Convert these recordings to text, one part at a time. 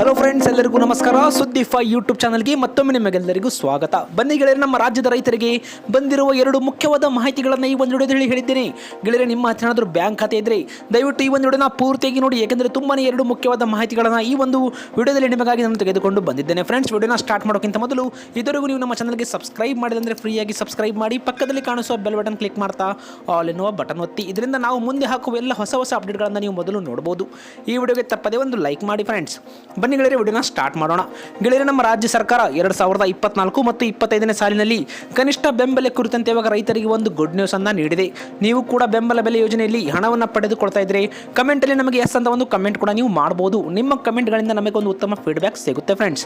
Hello friends ಎಲ್ಲರಿಗೂ ನಮಸ್ಕಾರ. ಸುದ್ದಿ ಫೈ ಯೂಟ್ಯೂಬ್ ಚಾನಲ್ಗೆ ಮತ್ತೊಮ್ಮೆ ನಿಮಗೆಲ್ಲರಿಗೂ ಸ್ವಾಗತ. ಬನ್ನಿ ಗೆಳೆಯರೆ, ನಮ್ಮ ರಾಜ್ಯದ ರೈತರಿಗೆ ಬಂದಿರುವ ಎರಡು ಮುಖ್ಯವಾದ ಮಾಹಿತಿಗಳನ್ನು ಈ ಒಂದು ವಿಡಿಯೋದಲ್ಲಿ ಹೇಳಿದ್ದೇನೆ. ಗೆಳೆಯರೆ, ನಿಮ್ಮ ಹತ್ರ ಏನಾದರೂ ಬ್ಯಾಂಕ್ ಖಾತೆ ಇದ್ರೆ ದಯವಿಟ್ಟು ಈ ಒಂದು ವಿಡಿಯೋನ ಪೂರ್ತಿಯಾಗಿ ನೋಡಿ. ಯಾಕೆಂದರೆ ತುಂಬಾ ಎರಡು ಮುಖ್ಯವಾದ ಮಾಹಿತಿಗಳನ್ನು ಈ ಒಂದು ವಿಡಿಯೋದಲ್ಲಿ ನಿಮಗಾಗಿ ನಾನು ತೆಗೆದುಕೊಂಡು ಬಂದಿದ್ದೇನೆ. ಫ್ರೆಂಡ್ಸ್ ವಿಡಿಯೋನ ಸ್ಟಾರ್ಟ್ ಮಾಡೋಕ್ಕಿಂತ ಮೊದಲು ಇದುವರೆಗೂ ನೀವು ನಮ್ಮ ಚಾನಲ್ಗೆ ಸಬ್ಸ್ಕ್ರೈಬ್ ಮಾಡಿದಂದರೆ ಫ್ರೀಯಾಗಿ ಸಬ್ಸ್ಕ್ರೈಬ್ ಮಾಡಿ. ಪಕ್ಕದಲ್ಲಿ ಕಾಣಿಸುವ ಬೆಲ್ ಬಟನ್ ಕ್ಲಿಕ್ ಮಾಡ್ತಾ ಆಲ್ ಎನ್ನುವ ಬಟನ್ ಒತ್ತಿ. ಇದರಿಂದ ನಾವು ಮುಂದೆ ಹಾಕುವ ಎಲ್ಲ ಹೊಸ ಹೊಸ ಅಪ್ಡೇಟ್ಗಳನ್ನು ನೀವು ಮೊದಲು ನೋಡಬಹುದು ಈ ವಿಡಿಯೋಗೆ ತಪ್ಪದೇ ಒಂದು ಲೈಕ್ ಮಾಡಿ ಫ್ರೆಂಡ್ಸ್ ಬನ್ನಿ ಗೆಳೆಯರೆ, ವಿಡಿಯೋನ ಸ್ಟಾರ್ಟ್ ಮಾಡೋಣ. ಗೆಳೆಯರೆ, ನಮ್ಮ ರಾಜ್ಯ ಸರ್ಕಾರ ಎರಡು ಸಾವಿರದ ಇಪ್ಪತ್ನಾಲ್ಕು ಮತ್ತು ಇಪ್ಪತ್ತೈದನೇ ಸಾಲಿನಲ್ಲಿ ಕನಿಷ್ಠ ಬೆಂಬಲ ಕುರಿತಂತೆ ಇವಾಗ ರೈತರಿಗೆ ಒಂದು ಗುಡ್ ನ್ಯೂಸ್ ಅನ್ನ ನೀಡಿದೆ. ನೀವು ಕೂಡ ಬೆಂಬಲ ಬೆಲೆ ಯೋಜನೆಯಲ್ಲಿ ಹಣವನ್ನು ಪಡೆದುಕೊಳ್ತಾ ಇದ್ರೆ ಕಮೆಂಟಲ್ಲಿ ನಮಗೆ ಎಸ್ ಅಂತ ಒಂದು ಕಮೆಂಟ್ ಕೂಡ ನೀವು ಮಾಡಬಹುದು ನಿಮ್ಮ ಕಮೆಂಟ್ಗಳಿಂದ ನಮಗೆ ಒಂದು ಉತ್ತಮ ಫೀಡ್ಬ್ಯಾಕ್ ಸಿಗುತ್ತೆ ಫ್ರೆಂಡ್ಸ್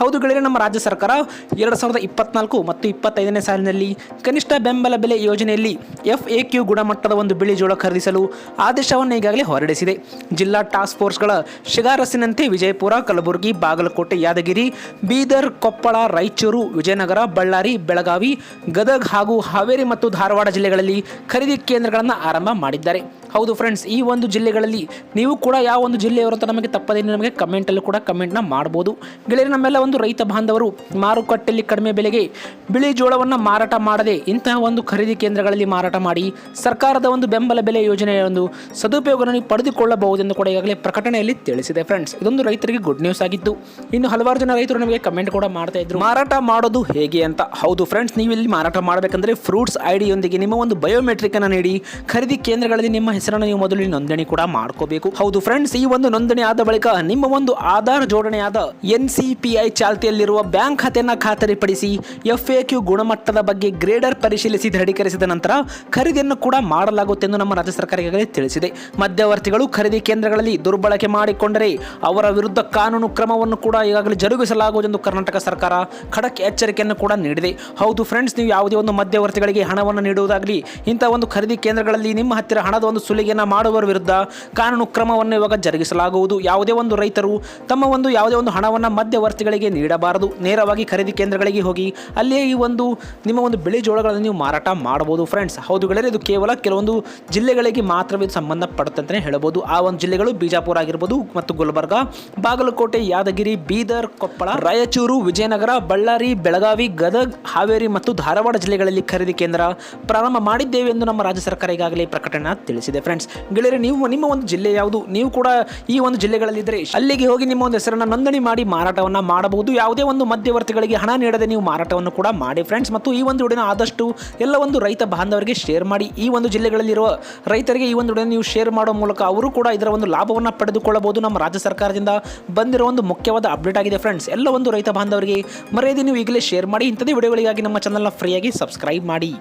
ಹೌದು ಗೆಳೆಯರೆ, ನಮ್ಮ ರಾಜ್ಯ ಸರ್ಕಾರ ಎರಡು ಸಾವಿರದ ಇಪ್ಪತ್ನಾಲ್ಕು ಮತ್ತು ಇಪ್ಪತ್ತೈದನೇ ಸಾಲಿನಲ್ಲಿ ಕನಿಷ್ಠ ಬೆಂಬಲ ಬೆಲೆ ಯೋಜನೆಯಲ್ಲಿ ಎಫ್ ಎ ಕ್ಯೂ ಗುಣಮಟ್ಟದ ಒಂದು ಬಿಳಿ ಜೋಳ ಖರೀದಿಸಲು ಆದೇಶವನ್ನು ಈಗಾಗಲೇ ಹೊರಡಿಸಿದೆ. ಜಿಲ್ಲಾ ಟಾಸ್ಕ್ ಫೋರ್ಸ್ಗಳ ಶಿಫಾರಸ್ಸಿನಂತೆ ವಿಜಯಪುರ ಕಲಬುರಗಿ, ಬಾಗಲಕೋಟೆ, ಯಾದಗಿರಿ, ಬೀದರ್, ಕೊಪ್ಪಳ, ರಾಯಚೂರು, ವಿಜಯನಗರ, ಬಳ್ಳಾರಿ, ಬೆಳಗಾವಿ, ಗದಗ್ ಹಾಗೂ ಹಾವೇರಿ ಮತ್ತು ಧಾರವಾಡ ಜಿಲ್ಲೆಗಳಲ್ಲಿ ಖರೀದಿ ಕೇಂದ್ರಗಳನ್ನು ಆರಂಭ ಮಾಡಿದ್ದಾರೆ. ಹೌದು ಫ್ರೆಂಡ್ಸ್ ಈ ಒಂದು ಜಿಲ್ಲೆಗಳಲ್ಲಿ ನೀವು ಕೂಡ ಯಾವ ಒಂದು ಜಿಲ್ಲೆಯವರು ಅಂತ ನಮಗೆ ತಪ್ಪದೇ ನಮಗೆ ಕಮೆಂಟಲ್ಲೂ ಕೂಡ ಕಮೆಂಟ್ನ ಮಾಡ್ಬೋದು. ಗೆಳೆಯರು, ನಮ್ಮೆಲ್ಲ ಒಂದು ರೈತ ಬಾಂಧವರು ಮಾರುಕಟ್ಟೆಯಲ್ಲಿ ಕಡಿಮೆ ಬೆಲೆಗೆ ಬಿಳಿ ಜೋಳವನ್ನು ಮಾರಾಟ ಮಾಡದೆ ಇಂತಹ ಒಂದು ಖರೀದಿ ಕೇಂದ್ರಗಳಲ್ಲಿ ಮಾರಾಟ ಮಾಡಿ ಸರ್ಕಾರದ ಒಂದು ಬೆಂಬಲ ಬೆಲೆ ಯೋಜನೆಯ ಒಂದು ಸದುಪಯೋಗವನ್ನು ಪಡೆದುಕೊಳ್ಳಬಹುದೆಂದು ಕೂಡ ಈಗಾಗಲೇ ಪ್ರಕಟಣೆಯಲ್ಲಿ ತಿಳಿಸಿದೆ ಫ್ರೆಂಡ್ಸ್ ಇದೊಂದು ರೈತರಿಗೆ ಗುಡ್ ನ್ಯೂಸ್ ಆಗಿತ್ತು ಇನ್ನು ಹಲವಾರು ಜನ ರೈತರು ನಮಗೆ ಕಮೆಂಟ್ ಕೂಡ ಮಾಡ್ತಾ ಇದ್ರು. ಮಾರಾಟ ಮಾಡೋದು ಹೇಗೆ ಅಂತ? ಹೌದು ಫ್ರೆಂಡ್ಸ್ ನೀವು ಇಲ್ಲಿ ಮಾರಾಟ ಮಾಡಬೇಕಂದ್ರೆ ಫ್ರೂಟ್ಸ್ ಐಡಿಯೊಂದಿಗೆ ನಿಮ್ಮ ಒಂದು ಬಯೋಮೆಟ್ರಿಕ್ ಅನ್ನು ನೀಡಿ ಖರೀದಿ ಕೇಂದ್ರಗಳಲ್ಲಿ ನಿಮ್ಮ ಹೆಸರನ್ನು ನೀವು ಮೊದಲು ನೋಂದಣಿ ಕೂಡ ಮಾಡ್ಕೋಬೇಕು. ಹೌದು ಫ್ರೆಂಡ್ಸ್ ಈ ಒಂದು ನೋಂದಣಿ ಆದ ಬಳಿಕ ನಿಮ್ಮ ಒಂದು ಆಧಾರ್ ಜೋಡಣೆಯಾದ ಎನ್ ಸಿ ಚಾಲ್ತಿಯಲ್ಲಿರುವ ಬ್ಯಾಂಕ್ ಖಾತೆಯನ್ನು ಖಾತರಿಪಡಿಸಿ ಎಫ್ ಗುಣಮಟ್ಟದ ಬಗ್ಗೆ ಗ್ರೇಡರ್ ಪರಿಶೀಲಿಸಿ ದೃಢೀಕರಿಸಿದ ನಂತರ ಖರೀದಿಯನ್ನು ಕೂಡ ಮಾಡಲಾಗುತ್ತೆ ಎಂದು ನಮ್ಮ ರಾಜ್ಯ ಸರ್ಕಾರ ಈಗಾಗಲೇ ತಿಳಿಸಿದೆ. ಮಧ್ಯವರ್ತಿಗಳು ಖರೀದಿ ಕೇಂದ್ರಗಳಲ್ಲಿ ದುರ್ಬಳಕೆ ಮಾಡಿಕೊಂಡರೆ ಅವರ ವಿರುದ್ಧ ಕಾನೂನು ಕ್ರಮವನ್ನು ಕೂಡ ಈಗಾಗಲೇ ಜರುಗಿಸಲಾಗುವುದು ಎಂದು ಕರ್ನಾಟಕ ಸರ್ಕಾರ ಖಡಕ್ ಎಚ್ಚರಿಕೆಯನ್ನು ಕೂಡ ನೀಡಿದೆ. ಹೌದು ಫ್ರೆಂಡ್ಸ್ ನೀವು ಯಾವುದೇ ಒಂದು ಮಧ್ಯವರ್ತಿಗಳಿಗೆ ಹಣವನ್ನು ನೀಡುವುದಾಗಲಿ ಇಂಥ ಒಂದು ಖರೀದಿ ಕೇಂದ್ರಗಳಲ್ಲಿ ನಿಮ್ಮ ಹತ್ತಿರ ಹಣದ ಒಂದು ಸುಲಿಗೆಯನ್ನು ಮಾಡುವವರ ವಿರುದ್ಧ ಕಾನೂನು ಕ್ರಮವನ್ನು ಇವಾಗ ಜರುಗಿಸಲಾಗುವುದು. ಯಾವುದೇ ಒಂದು ರೈತರು ತಮ್ಮ ಒಂದು ಯಾವುದೇ ಒಂದು ಹಣವನ್ನು ಮಧ್ಯವರ್ತಿಗಳಿಗೆ ನೀಡಬಾರದು. ನೇರವಾಗಿ ಖರೀದಿ ಕೇಂದ್ರಗಳಿಗೆ ಹೋಗಿ ಅಲ್ಲೇ ಈ ಒಂದು ನಿಮ್ಮ ಒಂದು ಬೆಳೆ ಜೋಳಗಳನ್ನು ನೀವು ಮಾರಾಟ ಮಾಡಬಹುದು ಫ್ರೆಂಡ್ಸ್ ಹೌದು ಇದು ಕೇವಲ ಕೆಲವೊಂದು ಜಿಲ್ಲೆಗಳಿಗೆ ಮಾತ್ರವೇ ಸಂಬಂಧಪಡುತ್ತೆ ಅಂತಲೇ ಹೇಳ್ಬೋದು ಆ ಒಂದು ಜಿಲ್ಲೆಗಳು ಬಿಜಾಪುರ ಆಗಿರ್ಬೋದು ಮತ್ತು ಗುಲ್ಬರ್ಗ, ಬಾಗಲಕೋಟೆ, ಯಾದಗಿರಿ, ಬೀದರ್, ಕೊಪ್ಪಳ, ರಾಯಚೂರು, ವಿಜಯನಗರ, ಬಳ್ಳಾರಿ, ಬೆಳಗಾವಿ, ಗದಗ್, ಹಾವೇರಿ ಮತ್ತು ಧಾರವಾಡ ಜಿಲ್ಲೆಗಳಲ್ಲಿ ಖರೀದಿ ಕೇಂದ್ರ ಪ್ರಾರಂಭ ಮಾಡಿದ್ದೇವೆ ಎಂದು ನಮ್ಮ ರಾಜ್ಯ ಸರ್ಕಾರ ಈಗಾಗಲೇ ಪ್ರಕಟಣೆ ತಿಳಿಸಿದೆ. ಫ್ರೆಂಡ್ಸ್ ಗೆಳೆಯರೆ, ನೀವು ನಿಮ್ಮ ಒಂದು ಜಿಲ್ಲೆ ಯಾವುದು? ನೀವು ಕೂಡ ಈ ಒಂದು ಜಿಲ್ಲೆಗಳಲ್ಲಿದ್ದರೆ ಅಲ್ಲಿಗೆ ಹೋಗಿ ನಿಮ್ಮ ಒಂದು ಹೆಸರನ್ನು ನೋಂದಣಿ ಮಾಡಿ ಮಾರಾಟವನ್ನು ಮಾಡಬಹುದು. ಯಾವುದೇ ಒಂದು ಮಧ್ಯವರ್ತಿಗಳಿಗೆ ಹಣ ನೀಡದೆ ನೀವು ಮಾರಾಟವನ್ನು ಕೂಡ ಮಾಡಿ. ಫ್ರೆಂಡ್ಸ್ ಮತ್ತು ಈ ಒಂದು ವಿಡಿಯೋನ ಆದಷ್ಟು ಎಲ್ಲ ಒಂದು ರೈತ ಬಾಂಧವರಿಗೆ ಶೇರ್ ಮಾಡಿ. ಈ ಒಂದು ಜಿಲ್ಲೆಗಳಲ್ಲಿರುವ ರೈತರಿಗೆ ಈ ಒಂದು ವಿಡಿಯೋನ ನೀವು ಶೇರ್ ಮಾಡೋ ಮೂಲಕ ಅವರು ಕೂಡ ಇದರ ಒಂದು ಲಾಭವನ್ನು ಪಡೆದುಕೊಳ್ಳಬಹುದು. ನಮ್ಮ ರಾಜ್ಯ ಸರ್ಕಾರದಿಂದ ಬಂದಿರೋ ಒಂದು ಮುಖ್ಯವಾದ ಅಪ್ಡೇಟ್ ಆಗಿದೆ. ಫ್ರೆಂಡ್ಸ್ ಎಲ್ಲ ಒಂದು ರೈತ ಬಾಂಧವರಿಗೆ ಮರೆಯದೆ ನೀವು ಈಗಲೇ ಶೇರ್ ಮಾಡಿ. ಇಂಥದೇ ವಿಡಿಯೋಗಳಿಗಾಗಿ ನಮ್ಮ ಚಾನಲ್ನ ಫ್ರೀಯಾಗಿ ಸಬ್ಸ್ಕ್ರೈಬ್ ಮಾಡಿ.